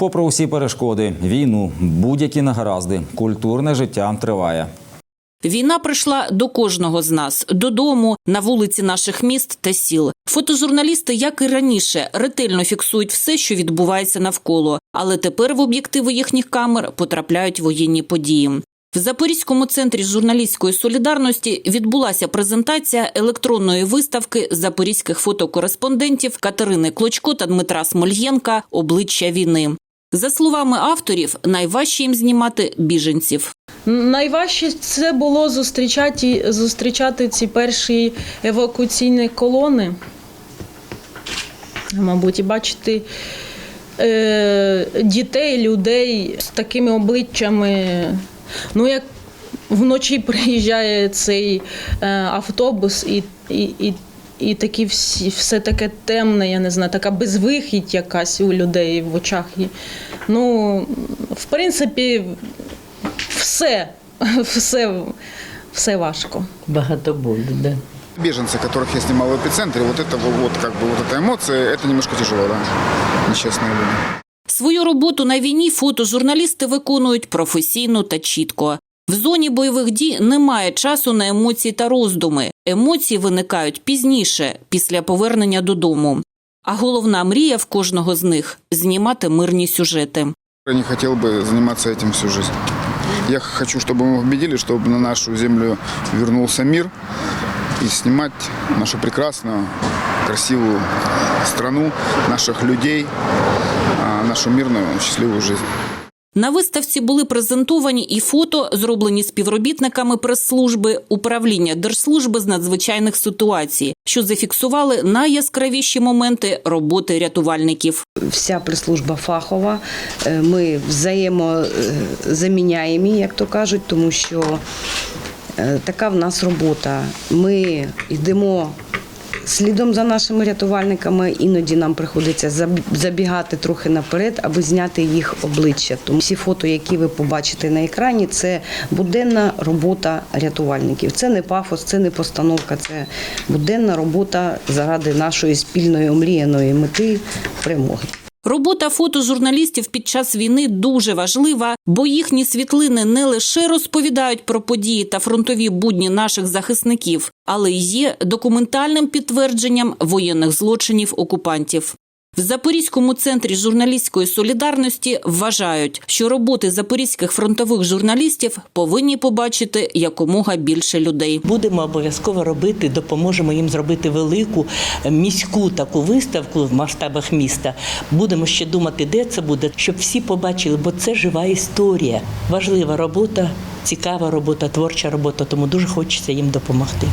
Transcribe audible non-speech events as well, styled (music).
Попри усі перешкоди, війну, будь-які негаразди, культурне життя триває. Війна прийшла до кожного з нас додому, на вулиці наших міст та сіл. Фотожурналісти, як і раніше, ретельно фіксують все, що відбувається навколо, але тепер в об'єктиви їхніх камер потрапляють воєнні події. В Запорізькому центрі журналістської солідарності відбулася презентація електронної виставки запорізьких фотокореспондентів Катерини Клочко та Дмитра Смольєнка Обличчя війни. За словами авторів, найважче їм знімати біженців. Найважче це було зустрічати, зустрічати ці перші евакуаційні колони. Мабуть, і бачити е, дітей, людей з такими обличчями. Ну, як вночі приїжджає цей е, автобус і, і, і, і такі всі, все таке темне, я не знаю, така безвихідь якась у людей в очах. є. Ну, в принципі, все, (laughs) все, все важко. Багато болю, да. Беженцы, которых я снимал в эпицентре, вот это вот, как бы вот эта эмоция, это немножко тяжело, да, нечестное время. Свою роботу на війні фотожурналісти виконують професійно та чітко. В зоні бойових дій немає часу на емоції та роздуми. Емоції виникають пізніше, після повернення додому. А головна мрія в кожного з них знімати мирні сюжети. Я не хотел бы заниматься этим всю жизнь. Я хочу, чтобы мы победили, чтобы на нашу землю вернулся мир и снимать нашу прекрасную, красивую страну, наших людей, а, нашу мирную, счастливую жизнь. На виставці були презентовані і фото, зроблені співробітниками прес-служби управління Держслужби з надзвичайних ситуацій, що зафіксували найяскравіші моменти роботи рятувальників. вся прес-служба фахова. Е, Ми взаємозаміняємі, як то кажуть, тому що е, така в нас робота. Ми йдемо. Слідом за нашими рятувальниками іноді нам приходиться забігати трохи наперед, аби зняти їх обличчя. Тому всі фото, які ви побачите на екрані, це буденна робота рятувальників. Це не пафос, це не постановка, це буденна робота заради нашої спільної омріяної мети перемоги. Робота фотожурналістів під час війни дуже важлива, бо їхні світлини не лише розповідають про події та фронтові будні наших захисників, але й є документальним підтвердженням воєнних злочинів окупантів. В Запорізькому центрі журналістської солідарності вважають, що роботи запорізьких фронтових журналістів повинні побачити якомога більше людей. Будемо обов'язково робити, допоможемо їм зробити велику е, міську таку виставку в масштабах міста. Будемо ще думати, де це буде, щоб всі побачили, бо це жива історія. Важлива робота, цікава робота, творча робота, тому дуже хочеться їм допомогти.